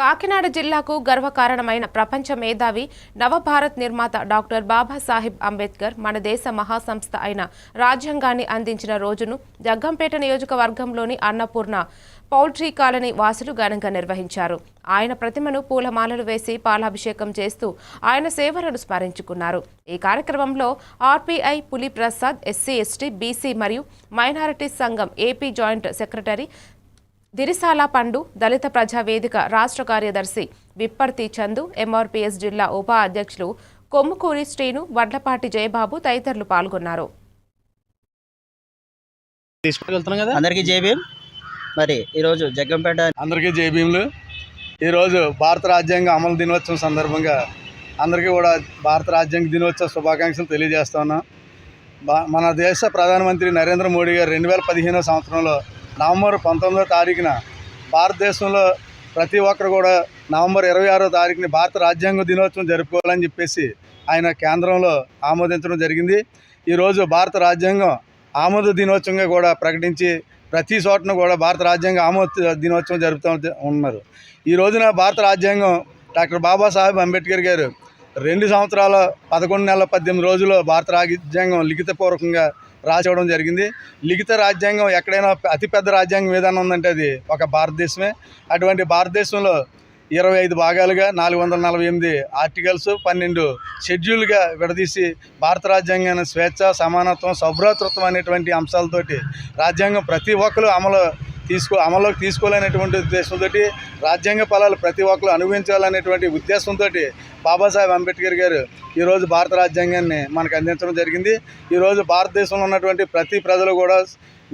కాకినాడ జిల్లాకు గర్వకారణమైన ప్రపంచ మేధావి నవభారత్ నిర్మాత డాక్టర్ బాబాసాహెబ్ అంబేద్కర్ మన దేశ మహాసంస్థ అయిన రాజ్యాంగాన్ని అందించిన రోజును జగ్గంపేట నియోజకవర్గంలోని అన్నపూర్ణ పౌల్ట్రీ కాలనీ వాసులు ఘనంగా నిర్వహించారు. ఆయన ప్రతిమను పూలమాలలు వేసి పాలాభిషేకం చేస్తూ ఆయన సేవలను స్మరించుకున్నారు. ఈ కార్యక్రమంలో RPI Puli Prasad SC ST BC మరియు మైనారిటీ సంఘం AP joint secretary Dirisala Pandu దళిత ప్రజా వేదిక రాష్ట్ర కార్యదర్శి విప్పర్తి చందు ఎంఆర్పీఎస్ జిల్లా ఉప అధ్యక్షులు కొమ్ముకూరి శ్రీను వడ్లపాటి జయబాబు తదితరులు పాల్గొన్నారు. అందరికీ మరి ఈరోజు జగ్గంపేట అందరికీ జై భీములు. ఈరోజు భారత రాజ్యాంగ అమలు దినోత్సవం సందర్భంగా అందరికీ కూడా భారత రాజ్యాంగ దినోత్సవ శుభాకాంక్షలు తెలియజేస్తా ఉన్నాం. బా- మన దేశ ప్రధానమంత్రి నరేంద్ర మోడీ గారు రెండు వేల పదిహేనో సంవత్సరంలో నవంబర్ పంతొమ్మిదో తారీఖున భారతదేశంలో ప్రతి ఒక్కరు కూడా నవంబర్ ఇరవై ఆరో తారీఖుని భారత రాజ్యాంగ దినోత్సవం జరుపుకోవాలని చెప్పేసి ఆయన కేంద్రంలో ఆమోదించడం జరిగింది. ఈరోజు భారత రాజ్యాంగం ఆమోద దినోత్సవంగా కూడా ప్రకటించి ప్రతి చోటను కూడా భారత రాజ్యాంగ ఆమోద దినోత్సవం జరుపుతూ ఉన్నారు. ఈ రోజున భారత రాజ్యాంగం డాక్టర్ బాబాసాహెబ్ అంబేద్కర్ గారు రెండు సంవత్సరాల పదకొండు నెలల పద్దెనిమిది రోజుల్లో భారత రాజ్యాంగం లిఖితపూర్వకంగా రాసివ్వడం జరిగింది. లిఖిత రాజ్యాంగం ఎక్కడైనా అతిపెద్ద రాజ్యాంగం ఏదైనా ఉందంటే అది ఒక భారతదేశమే. అటువంటి భారతదేశంలో ఇరవై ఐదు భాగాలుగా నాలుగు వందల నలభై ఎనిమిది ఆర్టికల్స్ పన్నెండు షెడ్యూల్గా విడదీసి భారత రాజ్యాంగాన్ని స్వేచ్ఛ సమానత్వం సౌభ్రాతృత్వం అనేటువంటి అంశాలతోటి రాజ్యాంగం ప్రతి ఒక్కరు అమలు తీసుకో అమల్లోకి తీసుకోవాలనేటువంటి ఉద్దేశంతో రాజ్యాంగ ఫలాలు ప్రతి ఒక్కరు అనుభవించాలనేటువంటి ఉద్దేశంతో బాబాసాహెబ్ అంబేద్కర్ గారు ఈరోజు భారత రాజ్యాంగాన్ని మనకు అందించడం జరిగింది. ఈరోజు భారతదేశంలో ఉన్నటువంటి ప్రతి ప్రజలు కూడా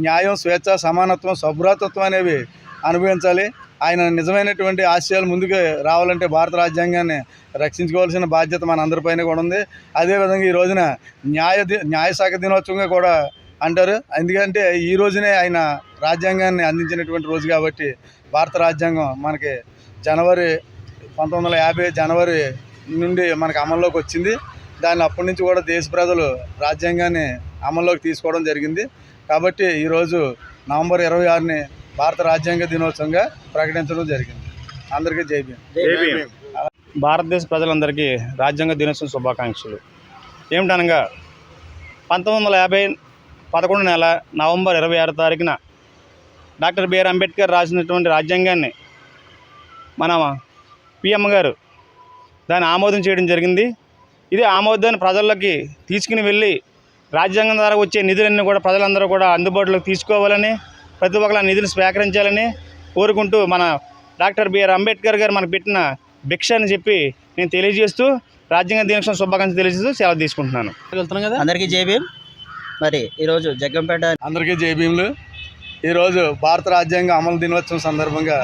న్యాయం స్వేచ్ఛ సమానత్వం సౌభ్రాతత్వం అనేవి అనుభవించాలి. ఆయన నిజమైనటువంటి ఆశయాలు ముందుకు రావాలంటే భారత రాజ్యాంగాన్ని రక్షించుకోవాల్సిన బాధ్యత మన అందరిపైన కూడా ఉంది. అదేవిధంగా ఈ రోజున న్యాయ ది- న్యాయశాఖ దినోత్సవంగా కూడా అంటారు. ఎందుకంటే ఈ రోజునే ఆయన రాజ్యాంగాన్ని అందించినటువంటి రోజు కాబట్టి భారత రాజ్యాంగం మనకి జనవరి పంతొమ్మిది వందల యాభై జనవరి నుండి మనకి అమల్లోకి వచ్చింది. దాన్ని అప్పటి నుంచి కూడా దేశ ప్రజలు రాజ్యాంగాన్ని అమల్లోకి తీసుకోవడం జరిగింది. కాబట్టి ఈరోజు నవంబర్ ఇరవై ఆరుని భారత రాజ్యాంగ దినోత్సవంగా ప్రకటించడం జరిగింది. అందరికీ జై భీమ్. భారతదేశ ప్రజలందరికీ రాజ్యాంగ దినోత్సవం శుభాకాంక్షలు. ఏమిటనగా పంతొమ్మిది వందల యాభై పదకొండు నెల నవంబర్ ఇరవై ఆరు తారీఖున డాక్టర్ బిఆర్ అంబేద్కర్ రాసినటువంటి రాజ్యాంగాన్ని మన పిఎం గారు దాన్ని ఆమోదం చేయడం జరిగింది. ఇది ఆమోదాన్ని ప్రజల్లోకి తీసుకుని వెళ్ళి రాజ్యాంగం ద్వారా వచ్చే నిధులన్నీ కూడా ప్రజలందరూ కూడా అందుబాటులోకి తీసుకోవాలని ప్రతి ఒక్కరు ఆ నిధులు స్వీకరించాలని కోరుకుంటూ మన డాక్టర్ బిఆర్ అంబేద్కర్ గారు మనకు పెట్టిన భిక్ష అని చెప్పి నేను తెలియజేస్తూ రాజ్యాంగ దినోత్సవం శుభాకాంక్షలు తెలియజేస్తూ సెలవు తీసుకుంటున్నాను. వెళ్తున్నాం కదా? అందరికీ జై భీమ్. మరి ఈరోజు జగ్గంపేట అందరికీ జై భీములు. ఈరోజు భారత రాజ్యాంగ అమలు దినోత్సవం సందర్భంగా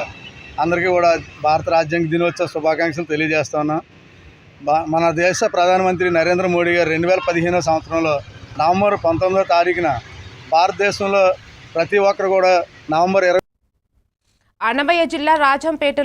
అందరికీ కూడా భారత రాజ్యాంగ దినోత్సవ శుభాకాంక్షలు తెలియజేస్తా ఉన్నాం. మన దేశ ప్రధానమంత్రి నరేంద్ర మోడీ గారు రెండు వేల పదిహేనో సంవత్సరంలో నవంబర్ పంతొమ్మిదో తారీఖున భారతదేశంలో ప్రతి ఒక్కరు కూడా నవంబర్ ఇరవై అన్నమయ్య జిల్లా రాజంపేటలో